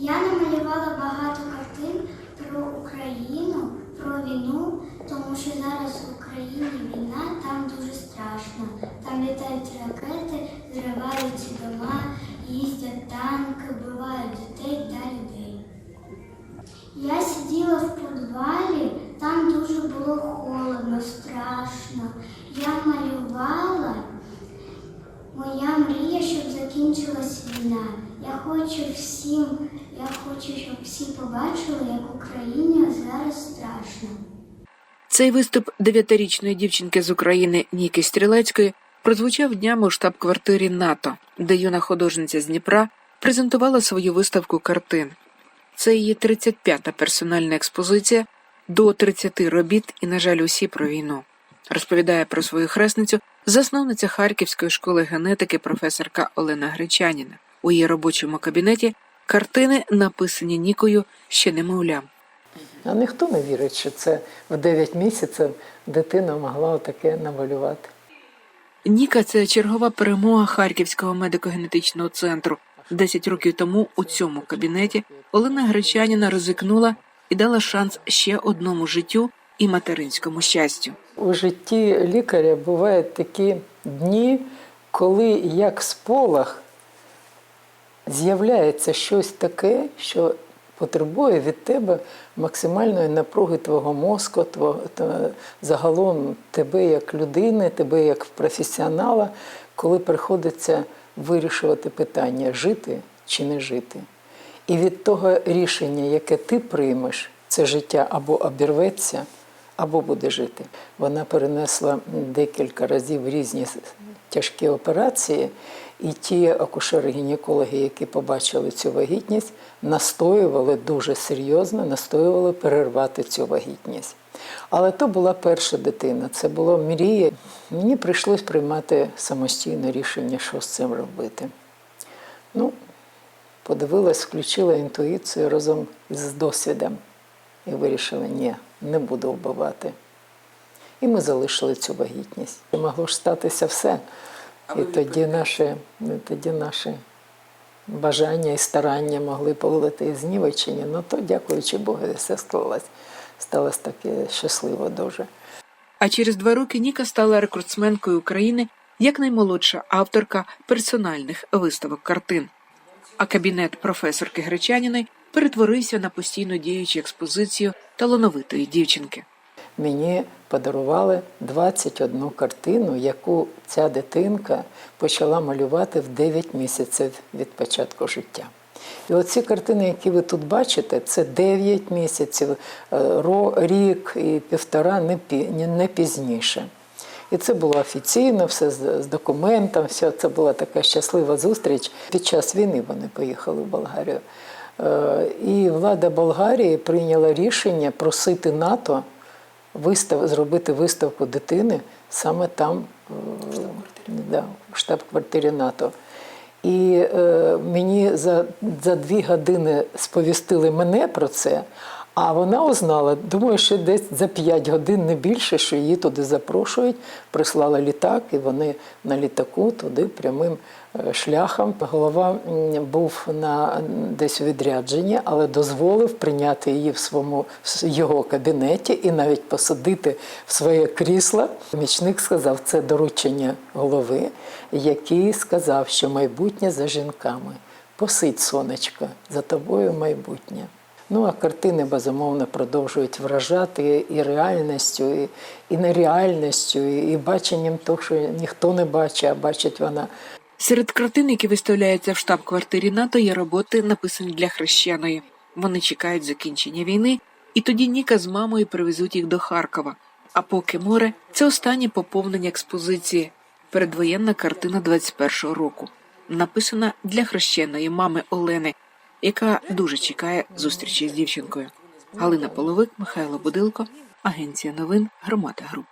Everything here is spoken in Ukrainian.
Я намалювала багато картин про Україну, про війну, тому що зараз в Україні війна, там дуже страшно. Там літають ракети, зриваються дома, їздять танки, вбивають дітей та людей. Я сиділа в підвалі, там дуже було холодно, страшно. Я малювала. Моя мрія, щоб закінчилась війна. Я хочу всім, я хочу, щоб всі побачили, як в Україні зараз страшно. Цей виступ дев'ятирічної дівчинки з України Ніки Стрілецької прозвучав днями у штаб-квартирі НАТО, де юна художниця з Дніпра презентувала свою виставку картин. Це її 35-та персональна експозиція до 30 робіт і, на жаль, усі про війну. Розповідає про свою хресницю засновниця Харківської школи генетики професорка Олена Гречаніна. У її робочому кабінеті картини написані Нікою ще немовлям. А ніхто не вірить, що це в 9 місяців дитина могла таке намалювати. Ніка це чергова перемога Харківського медико-генетичного центру. Десять років тому у цьому кабінеті Олена Гречаніна ризикнула і дала шанс ще одному життю і материнському щастю. У житті лікаря бувають такі дні, коли як сполох з'являється щось таке, що потребує від тебе максимальної напруги твого мозку, твого, загалом тебе як людини, тебе як професіонала, коли приходиться вирішувати питання, жити чи не жити. І від того рішення, яке ти приймеш, це життя або обірветься, або буде жити. Вона перенесла декілька разів різні тяжкі операції, і ті акушери-гінекологи, які побачили цю вагітність, настоювали дуже серйозно, настоювали перервати цю вагітність. Але то була перша дитина, це була мрія. Мені прийшлось приймати самостійне рішення, що з цим робити. Ну, подивилась, включила інтуїцію разом з досвідом і вирішила, ні, не буду вбивати. І ми залишили цю вагітність. Могло ж статися все. І тоді наші, тоді наші бажання і старання могли повилити знівечені. Ну то, дякуючи Богу, все склалось. Сталося таке щасливо дуже. А через два роки Ніка стала рекордсменкою України як наймолодша авторка персональних виставок картин. А кабінет професорки Гречаніної перетворився на постійно діючу експозицію талановитої дівчинки. Мені подарували 21 картину, яку ця дитинка почала малювати в 9 місяців від початку життя. І оці картини, які ви тут бачите, це 9 місяців, е, рік і півтора, не пі- ні- не пізніше. І це було офіційно, все з документом, все це була така щаслива зустріч. Під час війни вони поїхали в Болгарію. Е, І влада Болгарії прийняла рішення просити НАТО вистав, зробити виставку дитини саме там, е, да, в штаб-квартирі НАТО. І е, мені за, за дві години сповістили мене про це, а вона узнала, думаю, що десь за п'ять годин не більше, що її туди запрошують. Прислала літак, і вони на літаку туди прямим е, шляхом. Голова був на десь відрядженні, але дозволив прийняти її в своєму в його кабінеті і навіть посадити в своє крісло. Помічник сказав, це доручення голови, який сказав, що майбутнє за жінками. Посидь, сонечко, за тобою майбутнє. Ну а картини безумовно продовжують вражати і реальністю, і, і нереальністю, і, і баченням того, що ніхто не бачить, а бачить вона. Серед картин, які виставляються в штаб-квартирі НАТО, є роботи, написані для хрещеної. Вони чекають закінчення війни, і тоді Ніка з мамою привезуть їх до Харкова. А поки море це останнє поповнення експозиції. Передвоєнна картина 21-го року, написана для хрещеної мами Олени, яка дуже чекає зустрічі з дівчинкою. Галина Половик, Михайло Будилко, Агенція новин Громада Груп.